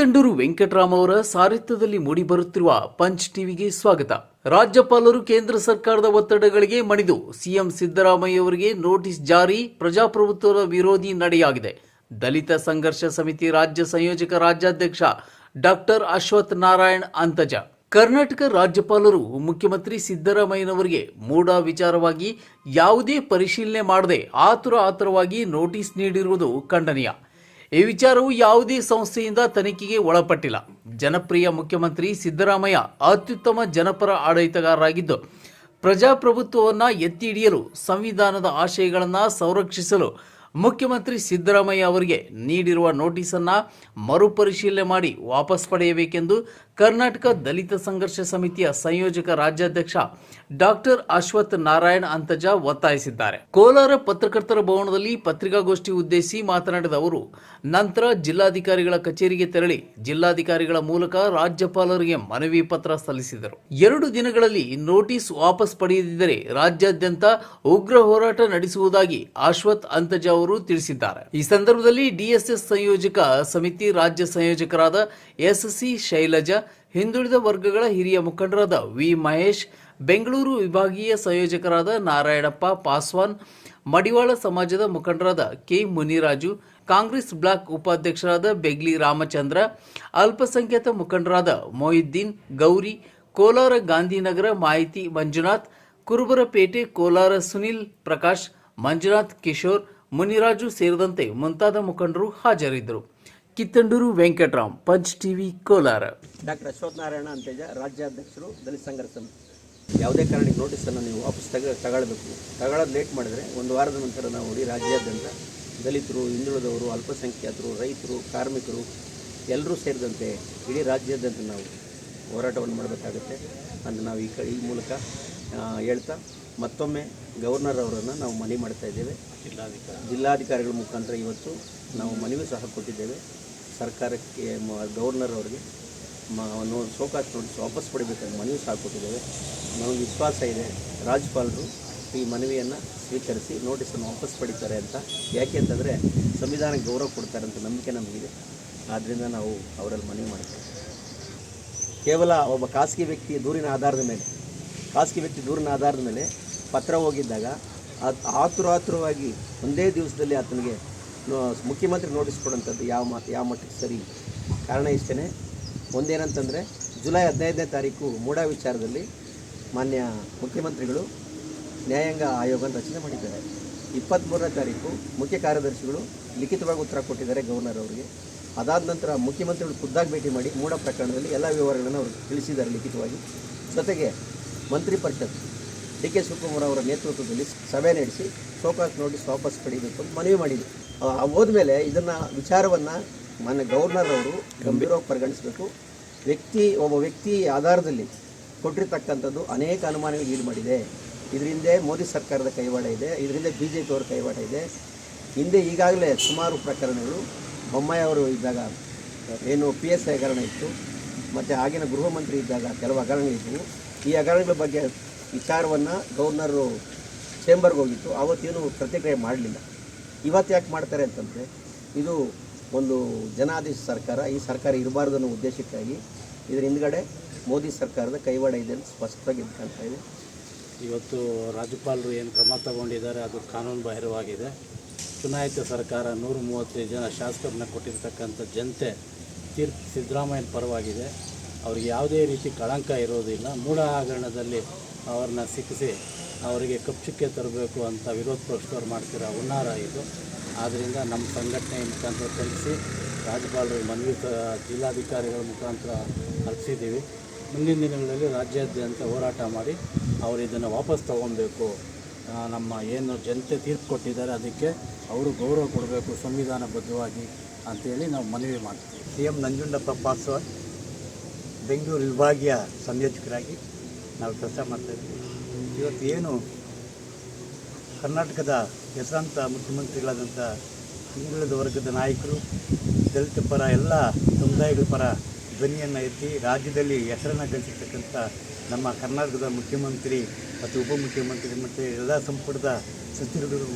ಕಿತ್ತಂಡೂರು ವೆಂಕಟರಾಮ ಅವರ ಸಾರಥ್ಯದಲ್ಲಿ ಮೂಡಿಬರುತ್ತಿರುವ ಪಂಚ್ ಟಿವಿಗೆ ಸ್ವಾಗತ. ರಾಜ್ಯಪಾಲರು ಕೇಂದ್ರ ಸರ್ಕಾರದ ಒತ್ತಡಗಳಿಗೆ ಮಣಿದು ಸಿಎಂ ಸಿದ್ದರಾಮಯ್ಯ ಅವರಿಗೆ ನೋಟಿಸ್ ಜಾರಿ, ಪ್ರಜಾಪ್ರಭುತ್ವದ ವಿರೋಧಿ ನಡೆಯಾಗಿದೆ. ದಲಿತ ಸಂಘರ್ಷ ಸಮಿತಿ ರಾಜ್ಯ ಸಂಯೋಜಕ ರಾಜ್ಯಾಧ್ಯಕ್ಷ ಡಾಕ್ಟರ್ ಅಶ್ವಥ್ ನಾರಾಯಣ್ ಅಂತಜ ಕರ್ನಾಟಕ ರಾಜ್ಯಪಾಲರು ಮುಖ್ಯಮಂತ್ರಿ ಸಿದ್ದರಾಮಯ್ಯನವರಿಗೆ ಮೂಡ ವಿಚಾರವಾಗಿ ಯಾವುದೇ ಪರಿಶೀಲನೆ ಮಾಡದೆ ಆತುರ ಆತುರವಾಗಿ ನೋಟಿಸ್ ನೀಡಿರುವುದು ಖಂಡನೀಯ. ಈ ವಿಚಾರವು ಯಾವುದೇ ಸಂಸ್ಥೆಯಿಂದ ತನಿಖೆಗೆ ಒಳಪಟ್ಟಿಲ್ಲ. ಜನಪ್ರಿಯ ಮುಖ್ಯಮಂತ್ರಿ ಸಿದ್ದರಾಮಯ್ಯ ಅತ್ಯುತ್ತಮ ಜನಪರ ಆಡಳಿತಗಾರರಾಗಿದ್ದು, ಪ್ರಜಾಪ್ರಭುತ್ವವನ್ನು ಎತ್ತಿ ಹಿಡಿಯಲು ಸಂವಿಧಾನದ ಆಶಯಗಳನ್ನು ಸಂರಕ್ಷಿಸಲು ಮುಖ್ಯಮಂತ್ರಿ ಸಿದ್ದರಾಮಯ್ಯ ಅವರಿಗೆ ನೀಡಿರುವ ನೋಟಿಸನ್ನು ಮರುಪರಿಶೀಲನೆ ಮಾಡಿ ವಾಪಸ್ ಪಡೆಯಬೇಕೆಂದು ಕರ್ನಾಟಕ ದಲಿತ ಸಂಘರ್ಷ ಸಮಿತಿಯ ಸಂಯೋಜಕ ರಾಜ್ಯಾಧ್ಯಕ್ಷ ಡಾಕ್ಟರ್ ಅಶ್ವಥ್ ನಾರಾಯಣ್ ಅಂತಜ ಒತ್ತಾಯಿಸಿದ್ದಾರೆ. ಕೋಲಾರ ಪತ್ರಕರ್ತರ ಭವನದಲ್ಲಿ ಪತ್ರಿಕಾಗೋಷ್ಠಿ ಉದ್ದೇಶಿಸಿ ಮಾತನಾಡಿದ ಅವರು, ನಂತರ ಜಿಲ್ಲಾಧಿಕಾರಿಗಳ ಕಚೇರಿಗೆ ತೆರಳಿ ಜಿಲ್ಲಾಧಿಕಾರಿಗಳ ಮೂಲಕ ರಾಜ್ಯಪಾಲರಿಗೆ ಮನವಿ ಪತ್ರ ಸಲ್ಲಿಸಿದರು. ಎರಡು ದಿನಗಳಲ್ಲಿ ನೋಟಿಸ್ ವಾಪಸ್ ಪಡೆಯದಿದ್ದರೆ ರಾಜ್ಯಾದ್ಯಂತ ಉಗ್ರ ಹೋರಾಟ ನಡೆಸುವುದಾಗಿ ಅಶ್ವಥ್ ಅಂತಜ ಅವರು ತಿಳಿಸಿದ್ದಾರೆ. ಈ ಸಂದರ್ಭದಲ್ಲಿ ಡಿಎಸ್ಎಸ್ ಸಂಯೋಜಕ ಸಮಿತಿ ರಾಜ್ಯ ಸಂಯೋಜಕರಾದ ಎಸ್ಸಿ ಶೈಲಜಾ ಹಿಂದುಳಿದ ವರ್ಗಗಳ ಹಿರಿಯ ಮುಖಂಡರಾದ ವಿ ಮಹೇಶ್, ಬೆಂಗಳೂರು ವಿಭಾಗೀಯ ಸಂಯೋಜಕರಾದ ನಾರಾಯಣಪ್ಪ ಪಾಸ್ವಾನ್, ಮಡಿವಾಳ ಸಮಾಜದ ಮುಖಂಡರಾದ ಕೆ ಮುನಿರಾಜು, ಕಾಂಗ್ರೆಸ್ ಬ್ಲಾಕ್ ಉಪಾಧ್ಯಕ್ಷರಾದ ಬೆಗ್ಲಿ ರಾಮಚಂದ್ರ, ಅಲ್ಪಸಂಖ್ಯಾತ ಮುಖಂಡರಾದ ಮೊಹಿದ್ದೀನ್, ಗೌರಿ, ಕೋಲಾರ ಗಾಂಧಿನಗರ ಮಾಹಿತಿ ಮಂಜುನಾಥ್, ಕುರುಬರಪೇಟೆ ಕೋಲಾರ ಸುನಿಲ್ ಪ್ರಕಾಶ್, ಮಂಜುನಾಥ್ ಕಿಶೋರ್, ಮುನಿರಾಜು ಸೇರಿದಂತೆ ಮುಂತಾದ ಮುಖಂಡರು ಹಾಜರಿದ್ದರು. Kittandur Venkataram punch TV Kolar. Doctor Ashwath Narayana ಅಂತೇಜ ರಾಜ್ಯಾಧ್ಯಕ್ಷರು ದಲಿತ ಸಂಘರ್ಷ ಸಮಿತಿ. ಯಾವುದೇ ಕಾರಣಕ್ಕೆ ನೋಟಿಸನ್ನು ನೀವು ವಾಪಸ್ ತಗ ತಗೊಳ್ಬೇಕು. ತಗೊಳ್ಳೋದು ಲೇಟ್ ಮಾಡಿದರೆ ಒಂದು ವಾರದ ನಂತರ ನಾವು ಇಡೀ ರಾಜ್ಯಾದ್ಯಂತ ದಲಿತರು ಹಿಂದುಳಿದವರು ಅಲ್ಪಸಂಖ್ಯಾತರು ರೈತರು ಕಾರ್ಮಿಕರು ಎಲ್ಲರೂ ಸೇರಿದಂತೆ ಇಡೀ ರಾಜ್ಯಾದ್ಯಂತ ನಾವು ಹೋರಾಟವನ್ನು ಮಾಡಬೇಕಾಗುತ್ತೆ ಅಂತ ನಾವು ಈ ಕ ಈ ಮೂಲಕ ಹೇಳ್ತಾ ಮತ್ತೊಮ್ಮೆ ಗವರ್ನರ್ ಅವರನ್ನು ನಾವು ಮನವಿ ಮಾಡ್ತಾ ಇದ್ದೇವೆ. ಜಿಲ್ಲಾಧಿಕಾರಿ ಜಿಲ್ಲಾಧಿಕಾರಿಗಳ ಮುಖಾಂತರ ಇವತ್ತು ನಾವು ಮನವಿ ಸಹ ಕೊಟ್ಟಿದ್ದೇವೆ. ಸರ್ಕಾರಕ್ಕೆ ಗವರ್ನರ್ ಅವರಿಗೆ ಮ ನೋ ಸೋಕಾಸ್ ನೋಟಿಸ್ ವಾಪಸ್ ಪಡಿಬೇಕಂತ ಮನವಿ ಸಹ ಕೊಟ್ಟಿದ್ದೇವೆ ನಮಗೆ ವಿಶ್ವಾಸ ಇದೆ. ರಾಜ್ಯಪಾಲರು ಈ ಮನವಿಯನ್ನು ಸ್ವೀಕರಿಸಿ ನೋಟಿಸನ್ನು ವಾಪಸ್ ಪಡಿತಾರೆ ಅಂತ. ಯಾಕೆ ಅಂತಂದರೆ ಸಂವಿಧಾನಕ್ಕೆ ಗೌರವ ಕೊಡ್ತಾರೆ ಅಂತ ನಂಬಿಕೆ ನಮಗಿದೆ. ಆದ್ದರಿಂದ ನಾವು ಅವರಲ್ಲಿ ಮನವಿ ಮಾಡ್ತೇವೆ. ಕೇವಲ ಒಬ್ಬ ಖಾಸಗಿ ವ್ಯಕ್ತಿ ದೂರಿನ ಆಧಾರದ ಮೇಲೆ, ಖಾಸಗಿ ವ್ಯಕ್ತಿ ದೂರಿನ ಆಧಾರದ ಮೇಲೆ ಪತ್ರ ಹೋಗಿದ್ದಾಗ ಆತುರಾತುರವಾಗಿ ಒಂದೇ ದಿವಸದಲ್ಲಿ ಆತನಿಗೆ ಮುಖ್ಯಮಂತ್ರಿ ನೋಟಿಸ್ ಕೊಡೋಂಥದ್ದು ಯಾವ ಮಾತು, ಯಾವ ಮಟ್ಟಕ್ಕೆ ಸರಿ? ಕಾರಣ ಇಷ್ಟೇ ಒಂದೇನಂತಂದರೆ, ಜುಲೈ ಹದಿನೈದನೇ ತಾರೀಕು ಮೂಡ ವಿಚಾರದಲ್ಲಿ ಮಾನ್ಯ ಮುಖ್ಯಮಂತ್ರಿಗಳು ನ್ಯಾಯಾಂಗ ಆಯೋಗ ರಚನೆ ಮಾಡಿದ್ದಾರೆ. ಇಪ್ಪತ್ತ್ಮೂರನೇ ತಾರೀಕು ಮುಖ್ಯ ಕಾರ್ಯದರ್ಶಿಗಳು ಲಿಖಿತವಾಗಿ ಉತ್ತರ ಕೊಟ್ಟಿದ್ದಾರೆ ಗವರ್ನರ್ ಅವರಿಗೆ. ಅದಾದ ನಂತರ ಮುಖ್ಯಮಂತ್ರಿಗಳು ಖುದ್ದಾಗಿ ಭೇಟಿ ಮಾಡಿ ಮೂಡ ಪ್ರಕರಣದಲ್ಲಿ ಎಲ್ಲ ವಿವರಗಳನ್ನು ಅವರು ತಿಳಿಸಿದ್ದಾರೆ ಲಿಖಿತವಾಗಿ. ಜೊತೆಗೆ ಮಂತ್ರಿ ಪರಿಷತ್ ಡಿ ಕೆ ಶಿವಕುಮಾರ್ ಅವರ ನೇತೃತ್ವದಲ್ಲಿ ಸಭೆ ನಡೆಸಿ ಶೋಕಾಸ್ ನೋಟಿಸ್ ವಾಪಸ್ ಪಡಿಬೇಕು ಅಂತ ಮನವಿ ಮಾಡಿದ್ರು. ಹೋದ ಹೋದ್ಮೇಲೆ ಇದನ್ನು ವಿಚಾರವನ್ನು ಮಾನ್ಯ ಗವರ್ನರ್ ಅವರು ಗಂಭೀರವಾಗಿ ಪರಿಗಣಿಸಬೇಕು. ವ್ಯಕ್ತಿ ಒಬ್ಬ ವ್ಯಕ್ತಿ ಆಧಾರದಲ್ಲಿ ಕೊಟ್ಟಿರ್ತಕ್ಕಂಥದ್ದು ಅನೇಕ ಅನುಮಾನಗಳು ಈಡು ಮಾಡಿದೆ. ಇದರಿಂದ ಮೋದಿ ಸರ್ಕಾರದ ಕೈವಾಡ ಇದೆ ಇದರಿಂದ ಬಿ ಜೆ ಪಿಯವರ ಕೈವಾಡ ಇದೆ. ಹಿಂದೆ ಈಗಾಗಲೇ ಸುಮಾರು ಪ್ರಕರಣಗಳು ಬೊಮ್ಮಾಯಿ ಅವರು ಇದ್ದಾಗ ಏನು ಪಿ ಎಸ್ ಐ ಹಗರಣ ಇತ್ತು ಮತ್ತು ಆಗಿನ ಗೃಹ ಮಂತ್ರಿ ಇದ್ದಾಗ ಕೆಲವು ಹಗರಣಗಳಿದ್ದವು. ಈ ಹಗರಣಗಳ ಬಗ್ಗೆ ವಿಚಾರವನ್ನು ಗವರ್ನರು ಚೇಂಬರ್ಗೆ ಹೋಗಿತ್ತು. ಅವತ್ತೇನು ಪ್ರತಿಕ್ರಿಯೆ ಮಾಡಲಿಲ್ಲ. ಇವತ್ತು ಯಾಕೆ ಮಾಡ್ತಾರೆ ಅಂತಂದರೆ, ಇದು ಒಂದು ಜನಾದೇಶ ಸರ್ಕಾರ, ಈ ಸರ್ಕಾರ ಇರಬಾರ್ದು ಅನ್ನೋ ಉದ್ದೇಶಕ್ಕಾಗಿ ಇದರ ಹಿಂದ್ಗಡೆ ಮೋದಿ ಸರ್ಕಾರದ ಕೈವಾಡ ಇದೆ ಅಂತ ಸ್ಪಷ್ಟವಾಗಿ ಕಾಣ್ತಾ ಇದೆ. ಇವತ್ತು ರಾಜ್ಯಪಾಲರು ಏನು ಕ್ರಮ ತಗೊಂಡಿದ್ದಾರೆ, ಅದು ಕಾನೂನು ಬಾಹಿರವಾಗಿದೆ. ಚುನಾಯಿತ ಸರ್ಕಾರ ನೂರ ಮೂವತ್ತೈದು ಜನ ಶಾಸಕರನ್ನ ಕೊಟ್ಟಿರ್ತಕ್ಕಂಥ ಜನತೆ ತೀರ್ಪು ಸಿದ್ದರಾಮಯ್ಯನ ಪರವಾಗಿದೆ. ಅವ್ರಿಗೆ ಯಾವುದೇ ರೀತಿ ಕಳಂಕ ಇರೋದಿಲ್ಲ. ಮೂಢ ಹಗರಣದಲ್ಲಿ ಅವ್ರನ್ನ ಸಿಕ್ಕಿಸಿ ಅವರಿಗೆ ಕಪ್ಚುಕ್ಕೆ ತರಬೇಕು ಅಂತ ವಿರೋಧ ಪಕ್ಷದವ್ರು ಮಾಡ್ತಿರೋ ಹುನ್ನಾರ ಇದು. ಆದ್ದರಿಂದ ನಮ್ಮ ಸಂಘಟನೆ ಮುಖಾಂತರ ತಿಳಿಸಿ ರಾಜ್ಯಪಾಲರಿಗೆ ಮನವಿ ಜಿಲ್ಲಾಧಿಕಾರಿಗಳ ಮುಖಾಂತರ ಅರ್ಪಿಸಿದ್ದೀವಿ. ಮುಂದಿನ ದಿನಗಳಲ್ಲಿ ರಾಜ್ಯಾದ್ಯಂತ ಹೋರಾಟ ಮಾಡಿ ಅವರು ಇದನ್ನು ವಾಪಸ್ ತಗೊಬೇಕು. ನಮ್ಮ ಏನು ಜನತೆ ತೀರ್ಪು ಕೊಟ್ಟಿದ್ದಾರೆ ಅದಕ್ಕೆ ಅವರು ಗೌರವ ಕೊಡಬೇಕು ಸಂವಿಧಾನಬದ್ಧವಾಗಿ ಅಂತೇಳಿ ನಾವು ಮನವಿ ಮಾಡ್ತೀವಿ. C M Nanjundappa Paswan. Bengaluru ವಿಭಾಗೀಯ ಸಂಯೋಜಕರಾಗಿ ನಾವು ಕೆಲಸ ಮಾಡ್ತಾಯಿದ್ವಿ ಇವತ್ತು ಏನು ಕರ್ನಾಟಕದ ಹೆಸರಾಂತ ಮುಖ್ಯಮಂತ್ರಿಗಳಾದಂಥ ಹಿಂದುಳಿದ ವರ್ಗದ ನಾಯಕರು, ದಲಿತ ಪರ ಎಲ್ಲ ಸಮುದಾಯಗಳ ಪರ ಧ್ವನಿಯನ್ನು ಎತ್ತಿ ರಾಜ್ಯದಲ್ಲಿ ಹೆಸರನ್ನು ಗಳಿಸಿರ್ತಕ್ಕಂಥ ನಮ್ಮ ಕರ್ನಾಟಕದ ಮುಖ್ಯಮಂತ್ರಿ ಮತ್ತು ಉಪಮುಖ್ಯಮಂತ್ರಿ ಮತ್ತು ಎಲ್ಲ ಸಂಪುಟದ ಸಚಿವರುಗಳು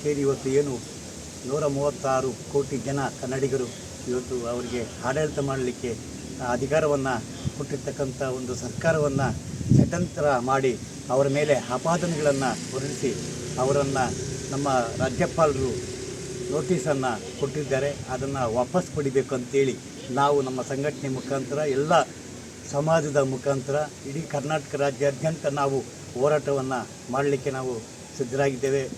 ಸೇರಿ ಇವತ್ತು ಏನು ನೂರ ಮೂವತ್ತಾರು ಕೋಟಿ ಜನ ಕನ್ನಡಿಗರು ಇವತ್ತು ಅವರಿಗೆ ಆಡಳಿತ ಮಾಡಲಿಕ್ಕೆ ಅಧಿಕಾರವನ್ನು ಕೊಟ್ಟಿರ್ತಕ್ಕಂಥ ಒಂದು ಸರ್ಕಾರವನ್ನು ಸ್ವತಂತ್ರ ಮಾಡಿ ಅವರ ಮೇಲೆ ಆಪಾದನೆಗಳನ್ನು ಹೊರಡಿಸಿ ಅವರನ್ನು ನಮ್ಮ ರಾಜ್ಯಪಾಲರು ನೋಟಿಸನ್ನು ಕೊಟ್ಟಿದ್ದಾರೆ. ಅದನ್ನು ವಾಪಸ್ ಪಡಿಬೇಕು ಅಂತೇಳಿ ನಾವು ನಮ್ಮ ಸಂಘಟನೆ ಮುಖಾಂತರ, ಎಲ್ಲ ಸಮಾಜದ ಮುಖಾಂತರ, ಇಡೀ ಕರ್ನಾಟಕ ರಾಜ್ಯಾದ್ಯಂತ ನಾವು ಹೋರಾಟವನ್ನು ಮಾಡಲಿಕ್ಕೆ ನಾವು ಸಿದ್ಧರಾಗಿದ್ದೇವೆ.